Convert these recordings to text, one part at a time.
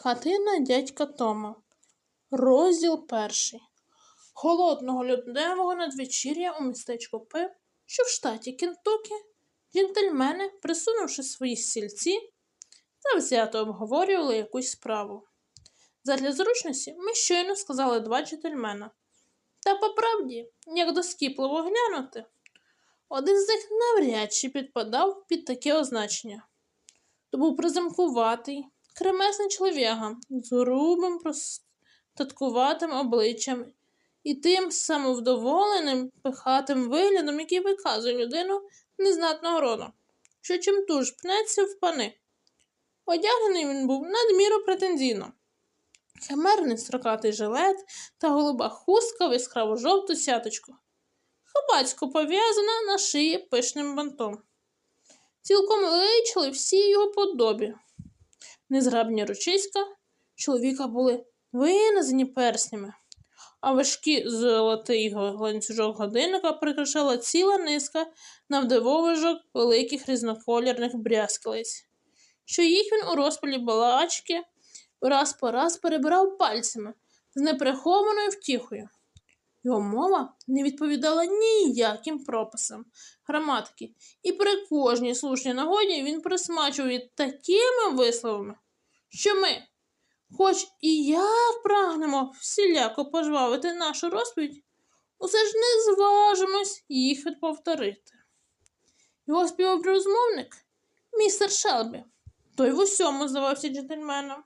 Хатина дядька Тома. Розділ перший. Холодного лютневого надвечір'я у містечку П, що в штаті Кентукі, джентльмени, присунувши свої стільці, завзято обговорювали якусь справу. Задля зручності ми щойно сказали два джентльмена. Та по правді, як доскіпливо глянути, один з них навряд чи підпадав під таке означення. То був приземкуватий, кремесний чоловіка з грубим, простаткуватим обличчям і тим самовдоволеним, пихатим виглядом, який виказує людину незнатного роду, що чим туж пнеться в пани. Одягнений він був надміру претензійно. Химерний строкатий жилет та голуба хустка в яскраво жовту сяточку. Хабацько пов'язана на шиї пишним бантом. Цілком личили всі його подобі. Незграбні ручиська чоловіка були винизані перснями, а важкі золотий ланцюжок годинника прикрашала ціла низка навдивовижок великих різнокольорних брязкалиць, що їх він у розпалі балачки раз по раз перебирав пальцями з неприхованою втіхою. Його мова не відповідала ніяким прописам граматики, і при кожній слушній нагоді він присмачував її такими висловами, що ми, хоч і як прагнемо всіляко пожвавити нашу розповідь, усе ж не зважимось їх повторити. Його співрозмовник, містер Шелбі, той в усьому здавався джентльменом,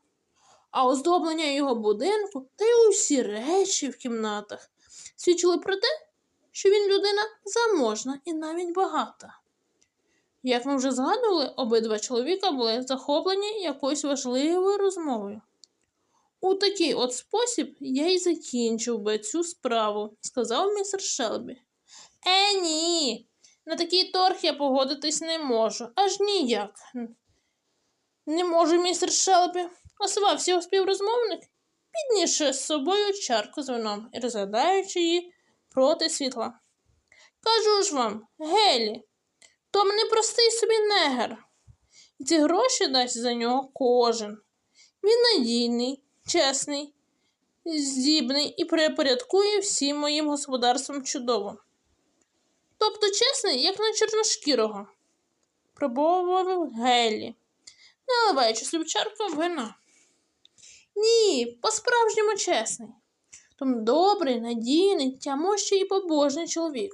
а оздоблення його будинку та й усі речі в кімнатах свідчили про те, що він людина заможна і навіть багата. Як ми вже згадували, обидва чоловіка були захоплені якоюсь важливою розмовою. У такий от спосіб я й закінчив би цю справу, сказав містер Шелбі. Е, ні, на такий торг я погодитись не можу, аж ніяк. Не можу, містер Шелбі, освався його співрозмовник, піднісши з собою чарку з вином і розглядаючи її проти світла. Кажу ж вам, Гелі, Том не простий собі негер. І ці гроші дасть за нього кожен. Він надійний, чесний, здібний і припорядкує всім моїм господарством чудово. Тобто чесний, як на чорношкірого, пробовував Гелі, наливаючи собі чарку вина. Ні, по-справжньому чесний. Том добрий, надійний, тямощий і побожний чоловік.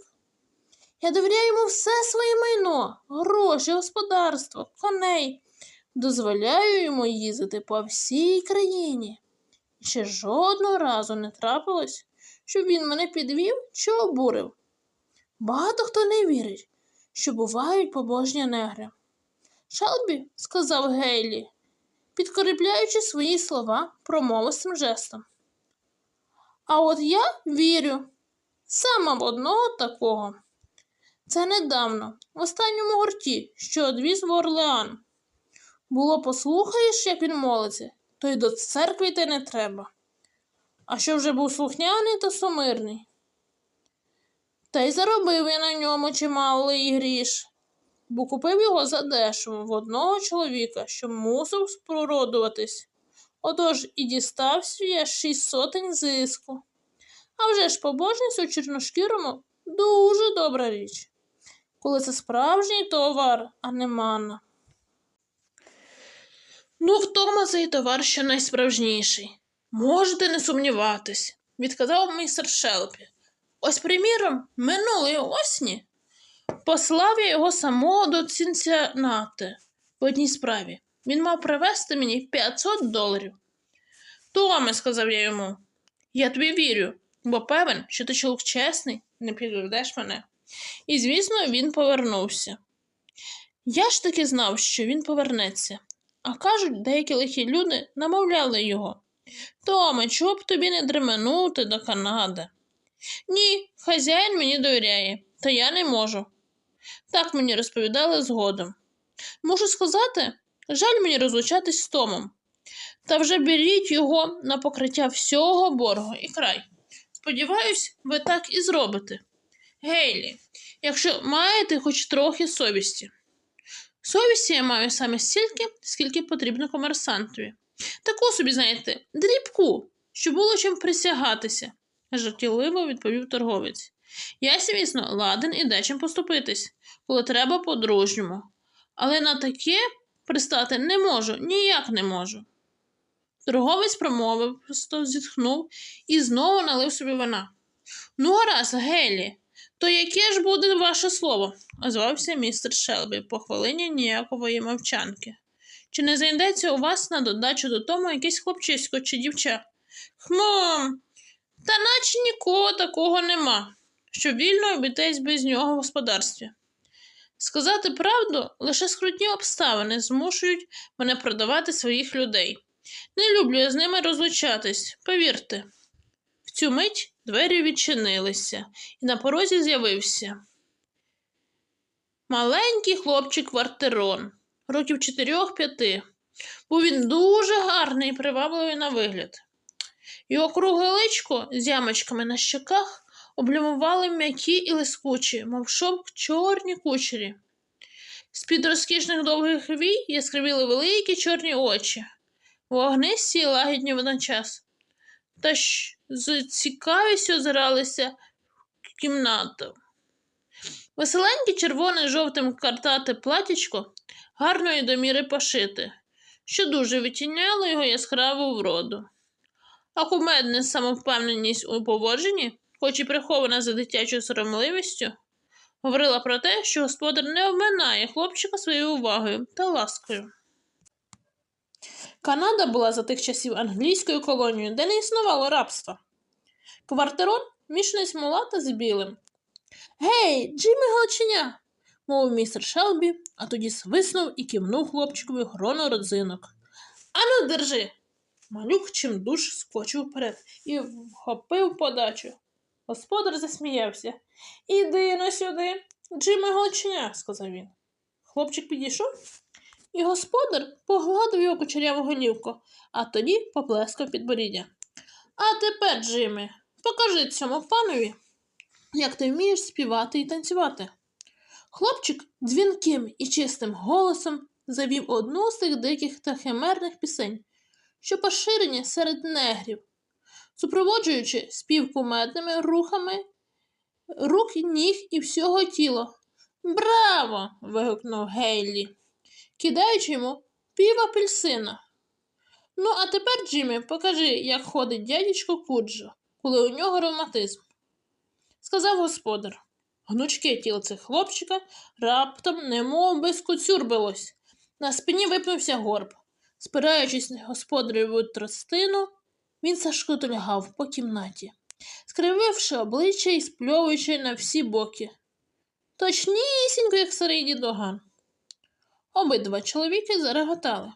Я довіряю йому все своє майно, гроші, господарство, коней. Дозволяю йому їздити по всій країні. І ще жодного разу не трапилось, щоб він мене підвів чи обурив. Багато хто не вірить, що бувають побожні негри. Шелбі, сказав Гейлі, підкоріпляючи свої слова промовистим жестом. А от я вірю саме в одного такого. Це недавно, в останньому гурті, що одвіз в Орлеан. Було, послухаєш, як він молиться, то й до церкви йти не треба. А що вже був слухняний та сумирний. Та й заробив я на ньому чималий гріш, бо купив його задешево в одного чоловіка, що мусив спрородуватись. Отож і дістався я шість сотень зиску. А вже ж побожність у чорношкірому дуже добра річ коли це справжній товар, а не манна. Ну, в тому цей товар що найсправжніший. Можете не сумніватись, відказав містер Шелпі. Ось, приміром, минулої осні послав я його самого до Цінцянати в одній справі. Він мав привезти мені 500 доларів. Томе, сказав я йому, я тобі вірю, бо певен, що ти чоловік чесний, не підведеш мене. І, звісно, він повернувся. Я ж таки знав, що він повернеться, а кажуть, деякі лихі люди намовляли його. Томе, чого б тобі не дременути до Канади? Ні, хазяїн мені довіряє, та я не можу. Так мені розповідали згодом. Можу сказати, жаль мені розлучатись з Томом. Та вже беріть його на покриття всього боргу і край. Сподіваюсь, ви так і зробите. Гейлі, якщо маєте хоч трохи совісті. Совісті я маю саме стільки, скільки потрібно комерсантові. Таку собі, знаєте, дрібку, що було чим присягатися, жартівливо відповів торговець. Я, звісно, ладен і дечим поступитись, коли треба по-дружньому. Але на таке пристати не можу, ніяк не можу. Торговець промовив, просто зітхнув і знову налив собі вина. Ну, гаразд, Гелі, то яке ж буде ваше слово? озвався містер Шелбі по хвилині ніякової мовчанки. Чи не зайдеться у вас на додачу до тому якесь хлопчисько чи дівча? Хмом, та наче нікого такого нема, що вільно обійтись без нього в господарстві. Сказати правду, лише скрутні обставини змушують мене продавати своїх людей. Не люблю я з ними розлучатись, повірте. В цю мить двері відчинилися, і на порозі з'явився маленький хлопчик Вартерон, років чотирьох-п'яти. Був він дуже гарний і привабливий на вигляд. Його кругле личко з ямочками на щоках облямували м'які і лискучі, мов шовк чорні кучері. З-під розкішних довгих вій яскравіли великі чорні очі, вогнисті й лагідні водночас, та ж з цікавістю озиралися в кімнату. Веселеньке червоне жовтим картате платічко гарної до міри пошите, що дуже відтіняло його яскраву вроду. А кумедна самовпевненість у поводженні, хоч і прихована за дитячою соромливістю, говорила про те, що господар не обминає хлопчика своєю увагою та ласкою. Канада була за тих часів англійською колонією, де не існувало рабства. Квартерон мішанець мулата з білим. Гей, Джиммі Галченя, мовив містер Шелбі, а тоді свиснув і кивнув хлопчикові грону родзинок. Ану, держи. Малюк чимдуж скочив вперед і вхопив подачу. Господар засміявся. Іди на сюди, Джиме Галченя, сказав він. Хлопчик підійшов, і господар погладив його кучеряву голівку, а тоді поплескав підборіддя. А тепер, Джиме, покажи цьому панові, як ти вмієш співати і танцювати. Хлопчик дзвінким і чистим голосом завів одну з тих диких та химерних пісень, що поширені серед негрів, супроводжуючи спів кумедними рухами рук, ніг і всього тіла. Браво! вигукнув Гейлі, кидаючи йому пів апельсина. Ну, а тепер, Джиммі, покажи, як ходить дядечко Куджо, коли у нього ревматизм. Сказав господар. Гнучке тілце хлопчика раптом немов би скоцюрбилось. На спині випнувся горб. Спираючись на господареву тростину, він зашкотильгав по кімнаті, скрививши обличчя і спльовуючи на всі боки. Точнісінько, як старий дідоган. Обидва чоловіки зареготали.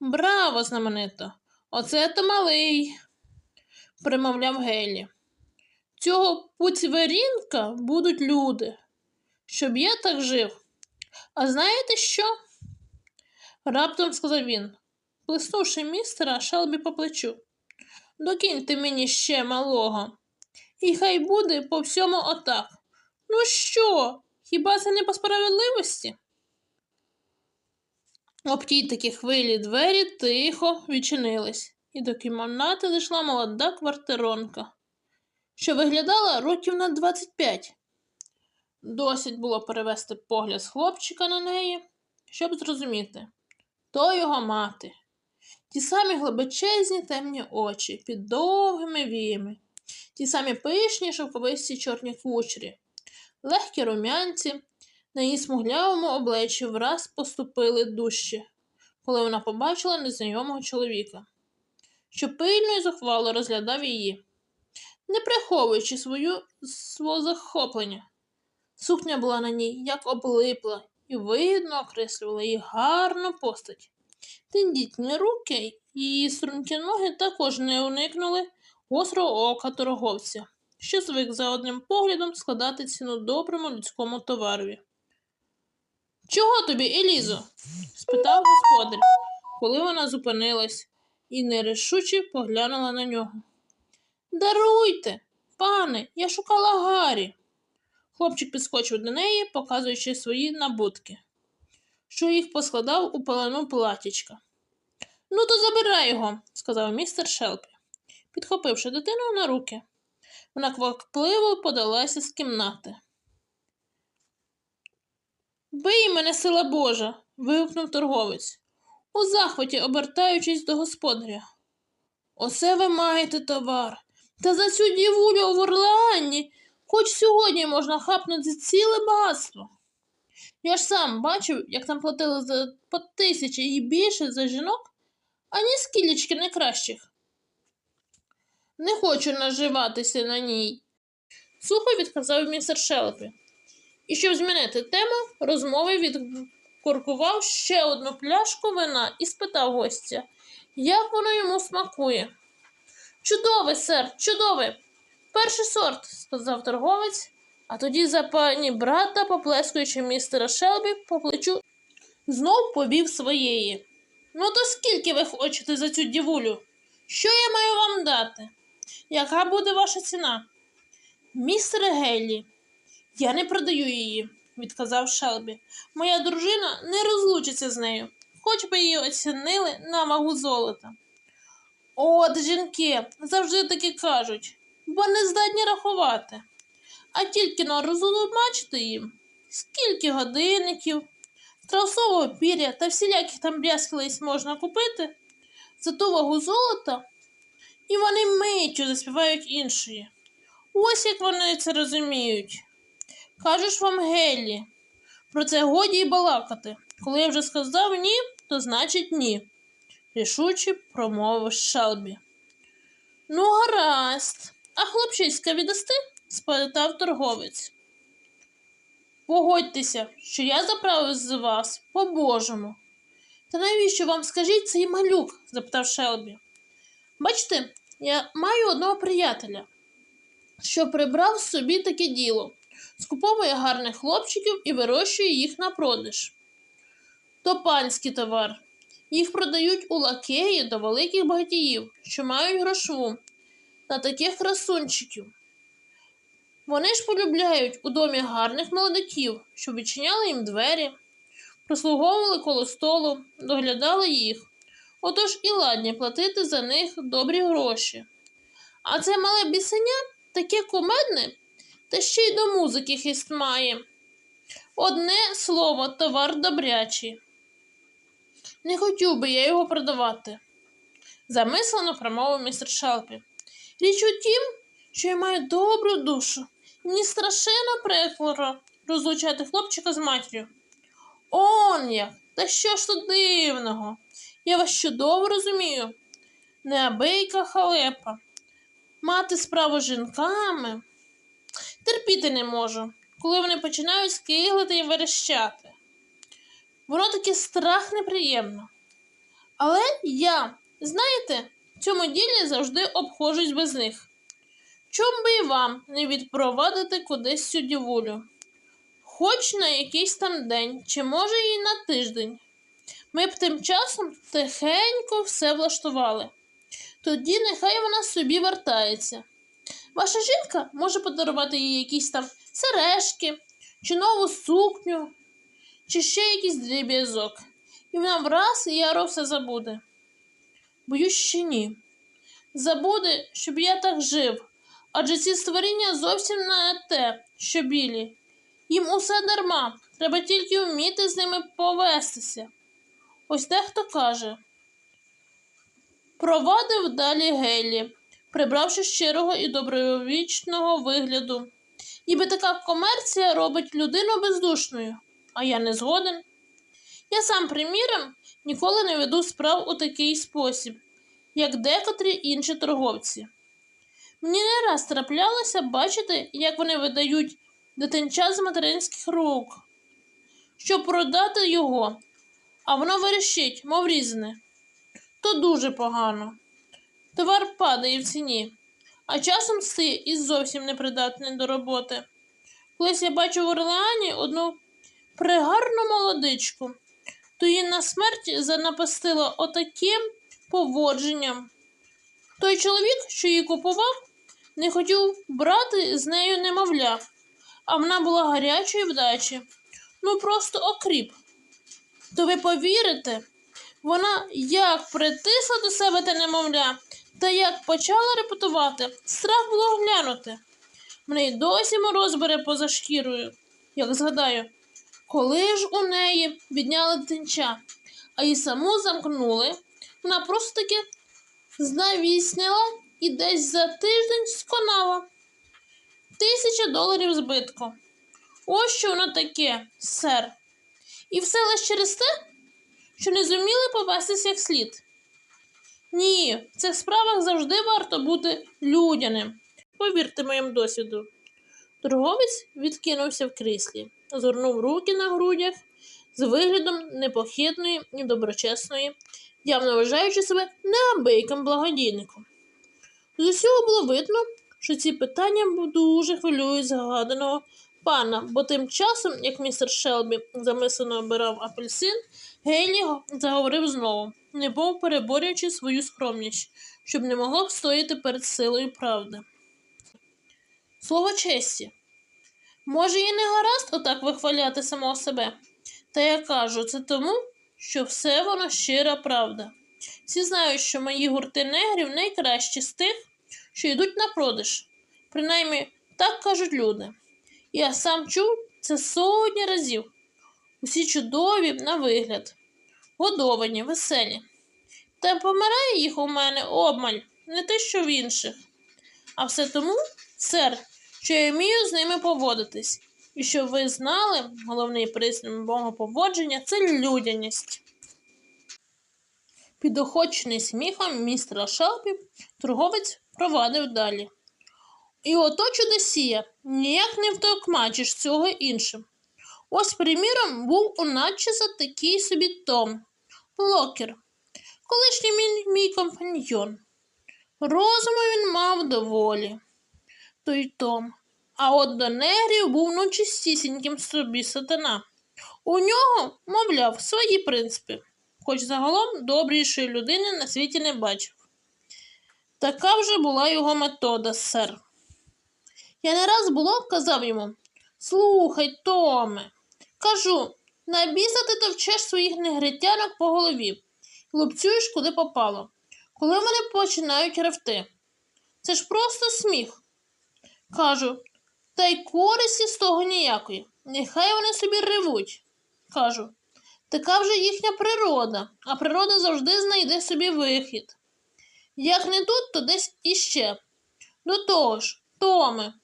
Браво, знаменито! Оце то малий, примовляв Гелі. Цього пуцьверінка будуть люди, щоб я так жив. А знаєте що? раптом сказав він, плеснувши містера Шелбі по плечу. Докиньте мені ще малого. І хай буде по всьому отак. Ну що, хіба це не по справедливості? Об тій такі хвилі двері тихо відчинились, і до кімнати зайшла молода квартиронка, що виглядала років на 25. Досить було перевести погляд з хлопчика на неї, щоб зрозуміти то його мати. Ті самі глибочезні темні очі під довгими віями, ті самі пишні шовковисті чорні кучері, легкі рум'янці на її смуглявому обличчі враз поступили дужче, коли вона побачила незнайомого чоловіка, що пильно і зухвало розглядав її, не приховуючи свою свого захоплення. Сукня була на ній як облипла і видно окреслювала її гарну постать. Тендітні руки і стрункі ноги також не уникнули гострого ока торговця, що звик за одним поглядом складати ціну доброму людському товарові. Чого тобі, Елізо? спитав господар, коли вона зупинилась і нерішуче поглянула на нього. Даруйте, пане, я шукала Гаррі. Хлопчик підскочив до неї, показуючи свої набутки, що їх поскладав у пелену платічка. Ну, то забирай його, сказав містер Шелпі, підхопивши дитину на руки. Вона квапливо подалася з кімнати. Бий мене, сила Божа. вигукнув торговець, у захваті обертаючись до господаря. Оце ви маєте товар. Та за цю дівулю в Орлеані хоч сьогодні можна хапнути ціле багатство. Я ж сам бачив, як там платили за по тисячі і більше за жінок, ані скілечки не кращих. Не хочу наживатися на ній, сухо відказав містер Шелпі. І щоб змінити тему, розмови відкоркував ще одну пляшку вина і спитав гостя, як воно йому смакує. Чудове, сер, чудове. Перший сорт, сказав торговець, а тоді за пані брата, поплескуючи містера Шелбі по плечу, знов повів своєї. Ну, то скільки ви хочете за цю дівулю? Що я маю вам дати? Яка буде ваша ціна? Містер Геллі, я не продаю її, відказав Шелбі. Моя дружина не розлучиться з нею, хоч би її оцінили на вагу золота. От жінки завжди таки кажуть, бо не здатні рахувати. А тільки на розумачити їм, скільки годинників, страусового пір'я та всіляких там брязкалиць можна купити за ту вагу золота, і вони миттю заспівають іншої. Ось як вони це розуміють. Кажу ж вам, Геллі, про це годі й балакати. Коли я вже сказав ні, то значить ні, рішуче промовив Шелбі. Ну, гаразд, а хлопчиська віддасти? Спитав торговець. Погодьтеся, що я заправив з вас по-божому. Та навіщо вам скажіть цей малюк? запитав Шелбі. Бачите, я маю одного приятеля, що прибрав собі таке діло, скуповує гарних хлопчиків і вирощує їх на продаж. То панський товар. Їх продають у лакеї до великих багатіїв, що мають грошву на таких красунчиків. Вони ж полюбляють у домі гарних молодиків, що відчиняли їм двері, прислуговували коло столу, доглядали їх. Отож і ладні платити за них добрі гроші. А це мале бісеня таке кумедне, та ще й до музики хист має. Одне слово, товар добрячий. Не хотів би я його продавати, замислено промовив містер Шелпі. Річ у тім, що я маю добру душу, мені страшенно прикро розлучати хлопчика з матір'ю. Он як, та що ж тут дивного? Я вас чудово розумію. Неабийка халепа. Мати справу з жінками. Терпіти не можу, коли вони починають скиглити і верещати. Воно таке страх неприємно. Але я, знаєте, в цьому ділі завжди обходжусь без них. Чом би і вам не відпровадити кудись цю дівулю? Хоч на якийсь там день, чи може і на тиждень. Ми б тим часом тихенько все влаштували. Тоді нехай вона собі вертається. Ваша жінка може подарувати їй якісь там сережки, чи нову сукню, чи ще якийсь дріб'язок. І вона враз і яро все забуде. Боюсь, ще ні. Забуде, щоб я так жив, адже ці створіння зовсім не те, що білі. Їм усе дарма, треба тільки вміти з ними повестися. Ось дехто каже. Провадив далі Геллі, прибравши щирого і добровічного вигляду. Ніби така комерція робить людину бездушною, а я не згоден. Я сам, приміром, ніколи не веду справ у такий спосіб, як декотрі інші торговці. Мені не раз траплялося бачити, як вони видають дитинча з материнських рук, щоб продати його, а воно верещить, мов різне. То дуже погано. Товар падає в ціні, а часом стає і зовсім непридатний до роботи. Колись я бачив в Орлеані одну пригарну молодичку, то її на смерть занапастило отаким поводженням. Той чоловік, що її купував, не хотів брати з нею немовля, а вона була гарячої вдачі. Ну просто окріп. То ви повірите, Вона як притисла до себе те немовля, та як почала репетувати, страх було глянути. Мене й досі мороз бере поза шкірою, як згадаю, коли ж у неї відняли дитинча, а її саму замкнули, вона просто таки знавісняла і десь за тиждень сконала. Тисяча доларів збитку. Ось що воно таке, сер. І все лише через те, що не зуміли повестись як слід. Ні, в цих справах завжди варто бути людяним. Повірте моєму досвіду. Торговець відкинувся в кріслі, згорнув руки на грудях з виглядом непохитної і доброчесної, явно вважаючи себе неабияким благодійником. З усього було видно, що ці питання дуже хвилюють згаданого пана, бо тим часом, як містер Шелбі замислено обирав апельсин, Гейлі заговорив знову, немов переборюючи свою скромність, щоб не могло встояти перед силою правди. Слово честі. Може, і не гаразд отак вихваляти самого себе. Та я кажу це тому, що все воно щира правда. Всі знають, що мої гурти негрів найкращі з тих, що йдуть на продаж. Принаймні, так кажуть люди. Я сам чув це сотні разів. Усі чудові на вигляд, годовані, веселі. Та помирає їх у мене обмаль, не те, що в інших. А все тому, сер, що я вмію з ними поводитись. І щоб ви знали, головний признак мого поводження це людяність. Підохочений сміхом містера Шелпі, торговець провадив далі. І ото чудосія, ніяк не втокмачиш цього іншим. Ось, приміром, був у начеса такий собі Том, Локер, колишній мій, мій компаньйон. Розуму він мав доволі, той Том. А от до негрів був ну чистісіньким собі сатана. У нього, мовляв, свої принципи, хоч загалом добрішої людини на світі не бачив. Така вже була його метода, сер. Я не раз було казав йому Слухай, Томе, кажу, на біса ти товчеш своїх негритянок по голові лупцюєш куди попало, коли вони починають ревти. Це ж просто сміх. Кажу, та й користі з того ніякої. Нехай вони собі ревуть. Кажу, така вже їхня природа, а природа завжди знайде собі вихід. Як не тут, то десь іще. До того ж, Томе,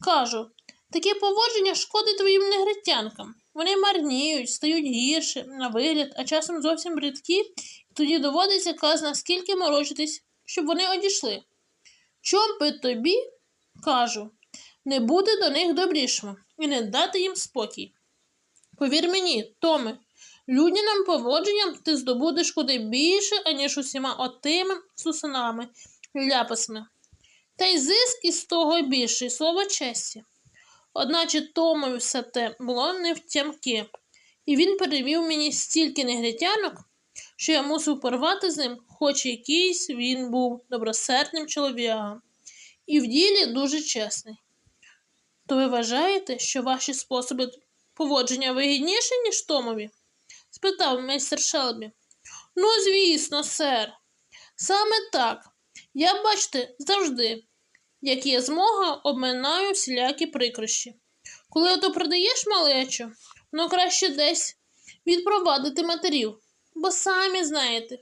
кажу, таке поводження шкодить твоїм негритянкам. Вони марніють, стають гірше на вигляд, а часом зовсім бридкі, і тоді доводиться казна скільки морочитись, щоб вони одійшли. Чом би тобі, кажу, не бути до них добрішим і не дати їм спокій. Повір мені, Томе, людяним поводженням ти здобудеш куди більше, аніж усіма отими сусанами, ляпасами. Та й зиск із того більший, слово честі. Одначе Томові все те було не втямки, і він перевів мені стільки негритянок, що я мусив порвати з ним, хоч якийсь він був добросердним чоловіком, і в ділі дуже чесний. То ви вважаєте, що ваші способи поводження вигідніші, ніж Томові? Спитав майстер Шелбі. Ну, звісно, сер. Саме так. Я, бачите, завжди, як є змога, обминаю всілякі прикрощі. Коли ото продаєш малечу, ну краще десь відпровадити матерів, бо самі знаєте,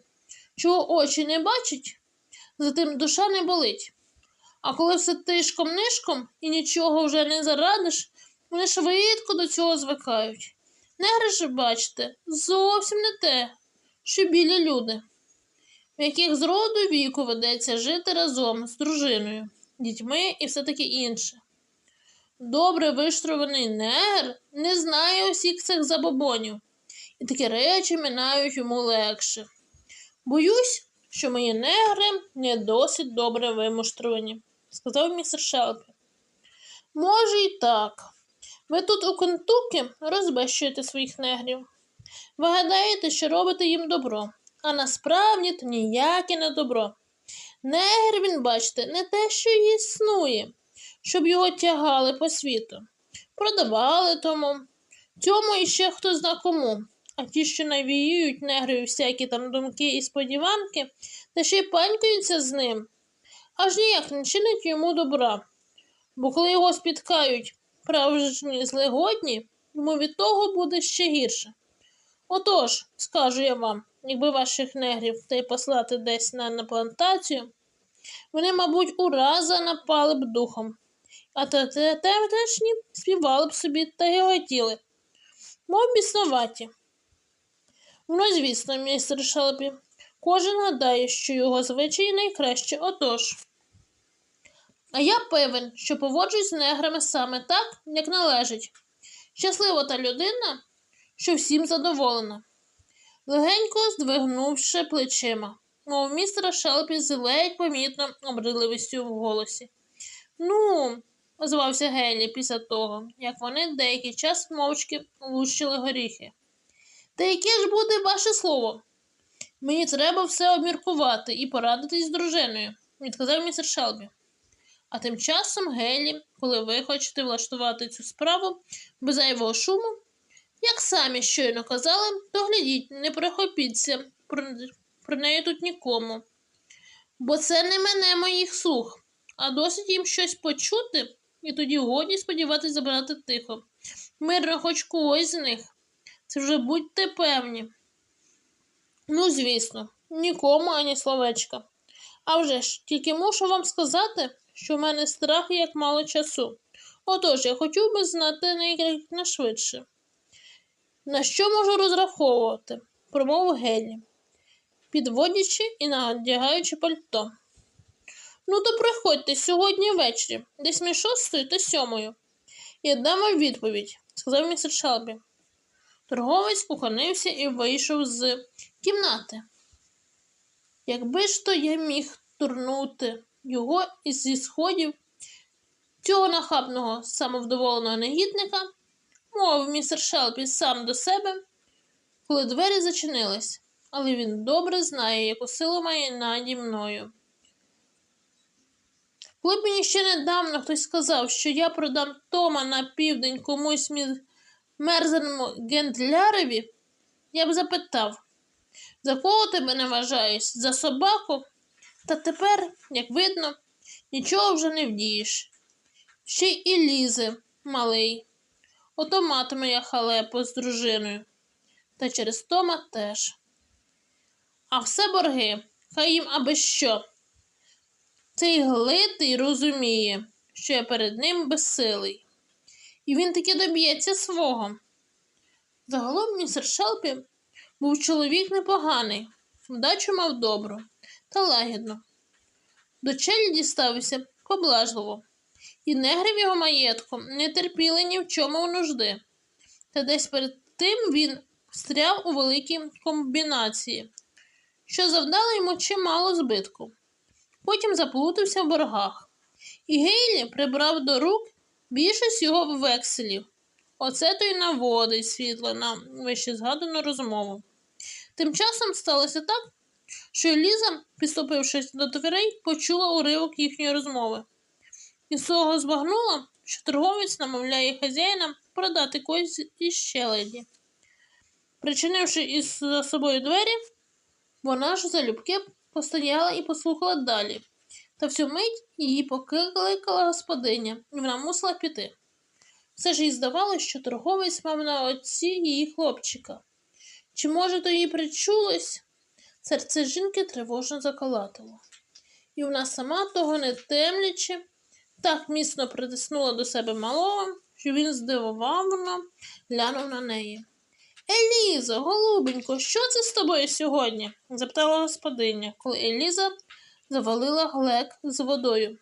чого очі не бачать, за тим душа не болить. А коли все тишком-нишком і нічого вже не зарадиш, вони швидко до цього звикають. Негри ж, бачите, зовсім не те, що білі люди, в яких з роду віку ведеться жити разом з дружиною, дітьми і все таке інше. Добре виштрований негр не знає усіх цих забобонів, і такі речі минають йому легше. Боюсь, що мої негри не досить добре вимуштровані, сказав містер Шелпі. Може, і так. Ви тут у Кентукі розбещуєте своїх негрів. Ви гадаєте, що робите їм добро, а насправді то ніяке не добро. Негр, він, бачите, не те, що існує, щоб його тягали по світу. Продавали тому, цьому іще хто зна кому, А ті, що навіюють негрою всякі там думки і сподіванки, та ще й панькаються з ним, аж ніяк не чинить йому добра. Бо коли його спіткають правжні злегодні, йому від того буде ще гірше. Отож, скажу я вам, якби ваших негрів та й послати десь на, на плантацію, вони, мабуть, ураза напали б духом, а те- те- співали б собі та гіготіли, мов біснуваті. Ну, звісно, містер Шелбі, кожен гадає, що його звичаї найкраще. Отож. А я певен, що поводжусь з неграми саме так, як належить. Щаслива та людина, що всім задоволена. Легенько здвигнувши плечима, мов містера Шелпі з ледь помітно обридливістю в голосі. Ну, озвався Гелі після того, як вони деякий час мовчки лущили горіхи. Та яке ж буде ваше слово? Мені треба все обміркувати і порадитись з дружиною, відказав містер Шелбі. А тим часом Гелі, коли ви хочете влаштувати цю справу без зайвого шуму, як самі щойно казали, то глядіть, не прихопіться про, про неї тут нікому. Бо це не мене моїх слух, а досить їм щось почути, і тоді годі сподіватись забрати тихо. Мирно хоч когось з них. Це вже будьте певні. Ну, звісно, нікому ані словечка. А вже ж, тільки мушу вам сказати, що в мене страх як мало часу. Отож, я хотів би знати найшвидше. На що можу розраховувати? промовив Гелі, підводячи і надягаючи пальто. Ну, то приходьте сьогодні ввечері, десь між шостою та сьомою. Я дам відповідь, сказав містер Шелбі. Торговець уклонився і вийшов з кімнати. Якби ж то я міг турнути його зі сходів цього нахабного самовдоволеного негідника, мовив містер Шелпі сам до себе, коли двері зачинились, але він добре знає, яку силу має наді мною. Коли б мені ще недавно хтось сказав, що я продам Тома на південь комусь мерзеному гендляреві, я б запитав, за кого тебе не вважаєш? За собаку? Та тепер, як видно, нічого вже не вдієш. Ще й і лізе, малий. Ото матиме я халепу з дружиною. Та через Тома теж. А все борги, хай їм аби що. Цей глитий розуміє, що я перед ним безсилий. І він таки доб'ється свого. Загалом містер Шелпі був чоловік непоганий, вдачу мав добру та лагідно. До челяді ставився поблажливо, і негри в його маєтку не терпіли ні в чому нужди. Та десь перед тим він встряв у великій комбінації, що завдало йому чимало збитку. Потім заплутався в боргах, і Гейлі прибрав до рук більшість його векселів. Оце то й наводить світло на вище згадану розмову. Тим часом сталося так, що Ліза, підступившись до дверей, почула уривок їхньої розмови. І з того збагнула, що торговець намовляє хазяїна продати когось із щеледі. Причинивши із за собою двері, вона ж залюбки постояла і послухала далі. Та всю мить її покликала господиня, і вона мусила піти. Все ж їй здавалося, що торговець мав на оці її хлопчика. Чи, може, то їй причулось? Серце жінки тривожно заколотило. І вона сама того не темлячи, так міцно притиснула до себе малого, що він здивовано глянув на неї. Елізо, голубенько, що це з тобою сьогодні? запитала господиня, коли Еліза завалила глек з водою,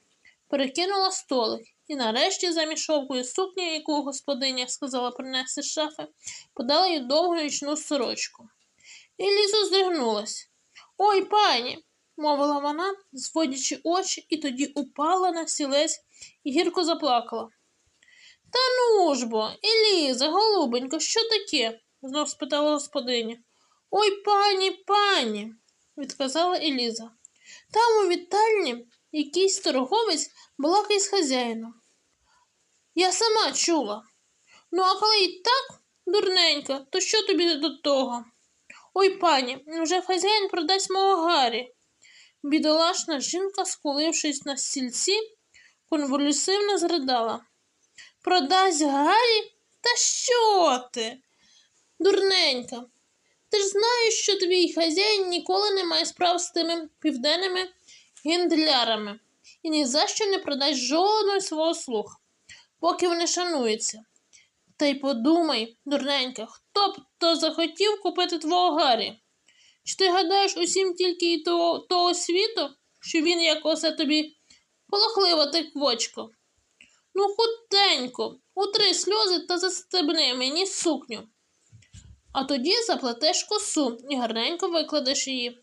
перекинула столик і нарешті замість шовкої сукні, яку господиня сказала принести з шафи, подала їй довгу нічну сорочку. Еліза здригнулась. Ой, пані, мовила вона, зводячи очі, і тоді упала на сілець і гірко заплакала. Та ну ж бо, Еліза, голубенько, що таке? знов спитала господиня. Ой, пані, пані, відказала Еліза. Там у вітальні якийсь торговець балакає з хазяїном. Я сама чула. Ну, а коли й так, Дурненька, то що тобі до того? Ой, пані, вже хазяїн продасть мого Гаррі. Бідолашна жінка, скулившись на стільці, конвульсивно зридала. Продасть Гаррі? Та що ти? Дурненька, ти ж знаєш, що твій хазяїн ніколи не має справ з тими південними гендлярами і ні за що не продасть жодного свого слух, поки вони шануються. Та й подумай, дурненька, хто б то захотів купити твого Гаррі? Чи ти гадаєш усім тільки і того, того світу, що він як осе тобі полохливо тиквочко? Ну, хутенько, утри сльози та застебни мені сукню. А тоді заплетеш косу і гарненько викладеш її,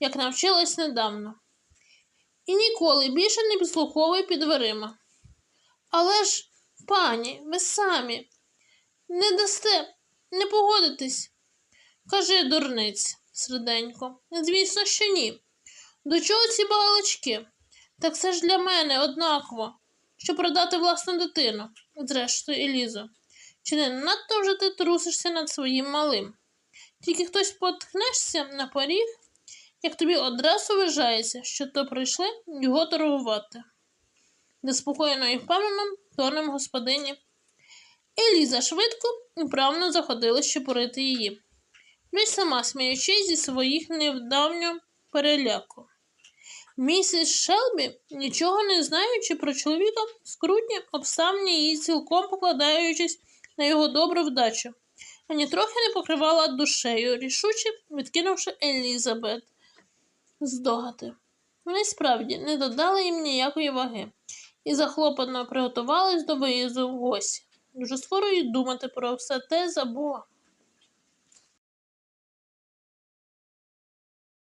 як навчилась недавно. І ніколи більше не підслуховуй під дверима. Але ж, пані, ви самі не дасте, не погодитесь. Кажи, дурниць, серденько. Звісно, що ні. До чого ці балачки? Так це ж для мене однаково, що продати власну дитину, зрештою, Елізо. Чи не надто вже ти трусишся над своїм малим? Тільки хтось поткнешся на поріг, як тобі одразу вважається, що то прийшли його торгувати. Неспокійно і впевнено тоном господині. Еліза швидко і вправно заходила щепорити її, ну сама сміючись зі своїх невдавнього переляку. Місіс Шелбі, нічого не знаючи про чоловіка, скрутні обставні її цілком покладаючись на його добру вдачу, ані трохи не покривала душею, рішуче відкинувши Елізабет з догати. Вони справді не додали їм ніякої ваги і захлопотно приготувались до виїзду в гості. Дуже скоро і думати про все те забула.